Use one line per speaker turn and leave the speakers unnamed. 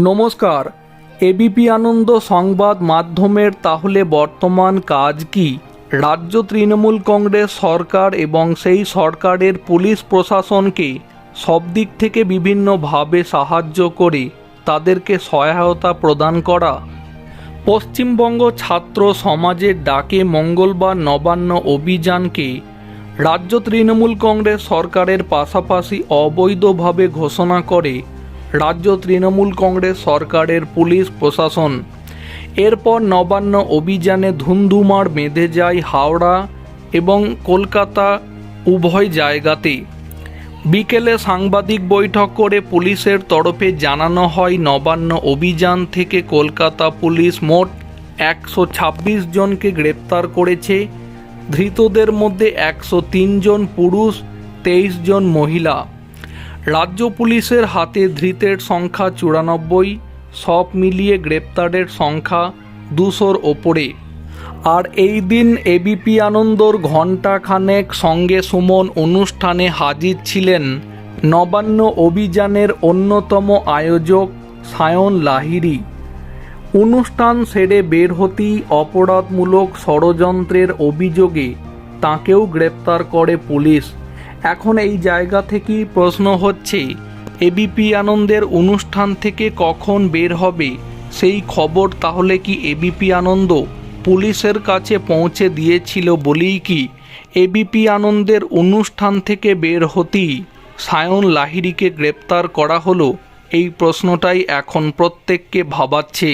নমস্কার। এবিপি আনন্দ সংবাদ মাধ্যমের তাহলে বর্তমান কাজ কি? রাজ্য তৃণমূল কংগ্রেস সরকার এবং সেই সরকারের পুলিশ প্রশাসনকে সব দিক থেকে বিভিন্নভাবে সাহায্য করে তাদেরকে সহায়তা প্রদান করা। পশ্চিমবঙ্গ ছাত্র সমাজের ডাকে মঙ্গলবার নবান্ন অভিযানকে রাজ্য তৃণমূল কংগ্রেস সরকারের পাশাপাশি অবৈধভাবে ঘোষণা করে রাজ্য তৃণমূল কংগ্রেস সরকারের পুলিশ প্রশাসন। এরপর নবান্ন অভিযানে ধুন্ধুমার বেঁধে যায় হাওড়া এবং কলকাতা উভয় জায়গাতে। বিকেলে সাংবাদিক বৈঠক করে পুলিশের তরফে জানানো হয়, নবান্ন অভিযান থেকে কলকাতা পুলিশ মোট একশো ছাব্বিশ জনকে গ্রেপ্তার করেছে। ধৃতদের মধ্যে একশো জন পুরুষ, তেইশ জন মহিলা। রাজ্য পুলিশের হাতে ধৃতের সংখ্যা চুরানব্বই, সব মিলিয়ে গ্রেপ্তারের সংখ্যা দুশোর ওপরে। আর এই দিন এবিপি আনন্দর ঘণ্টা খানেক সঙ্গে সুমন অনুষ্ঠানে হাজির ছিলেন নবান্ন অভিযানের অন্যতম আয়োজক সায়ন লাহিড়ী। অনুষ্ঠান সেরে বের হতেই অপরাধমূলক ষড়যন্ত্রের অভিযোগে তাকেও গ্রেপ্তার করে পুলিশ। এখন এই জায়গা থেকেই প্রশ্ন হচ্ছে এবিপি আনন্দের অনুষ্ঠান থেকে কখন বের হবে? সেই খবর তাহলে কি এবিপি আনন্দ পুলিশের কাছে পৌঁছে দিয়েছিল বলেই কি? এবিপি আনন্দের অনুষ্ঠান থেকে বের হতেই সায়ন লাহিড়িকে গ্রেপ্তার করা হলো, এই প্রশ্নটাই এখন প্রত্যেককে ভাবাচ্ছে।